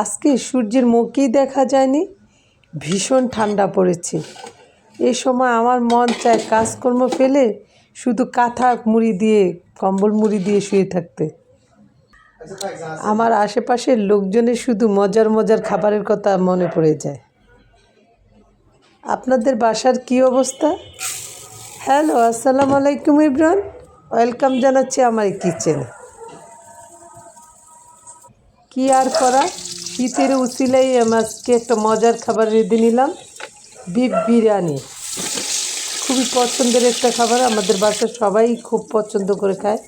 আজকে সূর্যের মুখই দেখা যায়নি, ভীষণ ঠান্ডা পড়েছে। এ সময় আমার মন চায় কাজকর্ম ফেলে শুধু কাঁথা মুড়ি দিয়ে, কম্বল মুড়ি দিয়ে শুয়ে থাকতে। আমার আশেপাশের লোকজনের শুধু মজার মজার খাবারের কথা মনে পড়ে যায়। আপনাদের বাসার কি অবস্থা? হ্যালো, আসসালামু আলাইকুম ইব্রান ওয়েলকাম জানাচ্ছি আমার কিচেনে। কি আর করা? শীতের উচিলাই আজকে একটা মজার খাবার রেঁধে নিলাম। বিফ বিরিয়ানি। খুবই পছন্দের একটা খাবার, আমাদের বাসার সবাই খুব পছন্দ করে খায়।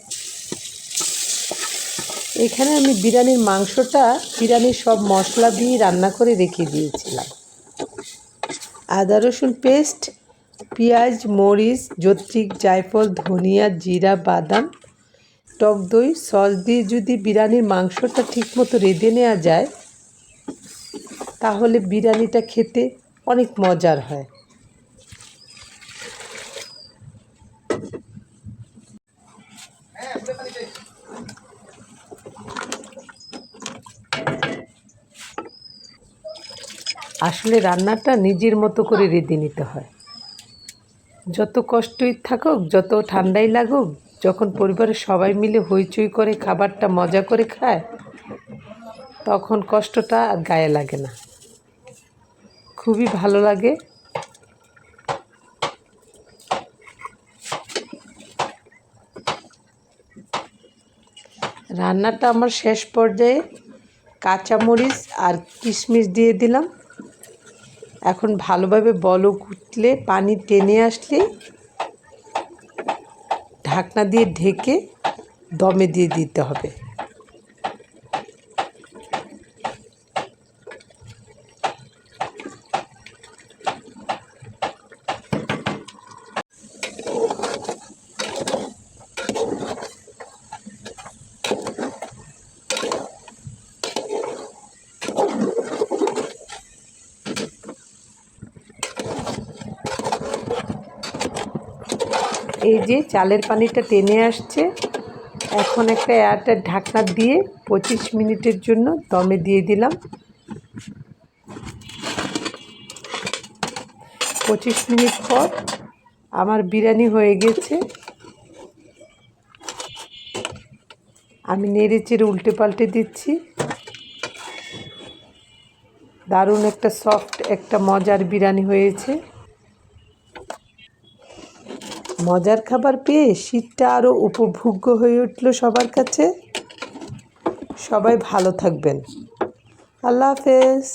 এখানে আমি বিরিয়ানির মাংসটা, বিরিয়ানির সব মশলা দিয়ে রান্না করে রেখে দিয়েছিলাম। আদা রসুন পেস্ট, পেঁয়াজ, মরিচ, জত্রিক, জায়ফল, ধনিয়া, জিরা, বাদাম, টক দই, সস দিয়ে যদি বিরিয়ানির মাংসটা ঠিকমতো রেঁধে নেওয়া যায় তাহলে বিরিয়ানিটা খেতে অনেক মজার হয়। আসলে রান্নাটা নিজের মতো করে রেঁধে নিতে হয়। যত কষ্টই থাকুক, যত ঠান্ডাই লাগুক, যখন পরিবারের সবাই মিলে হইচই করে খাবারটা মজা করে খায়, তখন কষ্টটা আর গায়ে লাগে না। খুবই ভালো লাগে। রান্নাটা আমার শেষ পর্যায়ে কাঁচামরিচ আর কিশমিশ দিয়ে দিলাম। এখন ভালোভাবে বলক উঠলে, পানি টেনে আসলে ঢাকনা দিয়ে ঢেকে দমে দিয়ে দিতে হবে। এই যে চালের পানিটা টেনে আসছে। এখন একটা এয়ারটার ঢাকনা দিয়ে পঁচিশ মিনিটের জন্য দমে দিয়ে দিলাম। পঁচিশ মিনিট পর আমার বিরিয়ানি হয়ে গেছে। আমি নেড়ে চেড়ে উল্টে পাল্টে দিচ্ছি। দারুণ একটা সফট একটা মজার বিরিয়ানি হয়েছে। মজার খাবার পেয়ে শীতটা আরও উপভোগ্য হয়ে উঠল সবার কাছে। সবাই ভালো থাকবেন। আল্লাহ হাফেজ।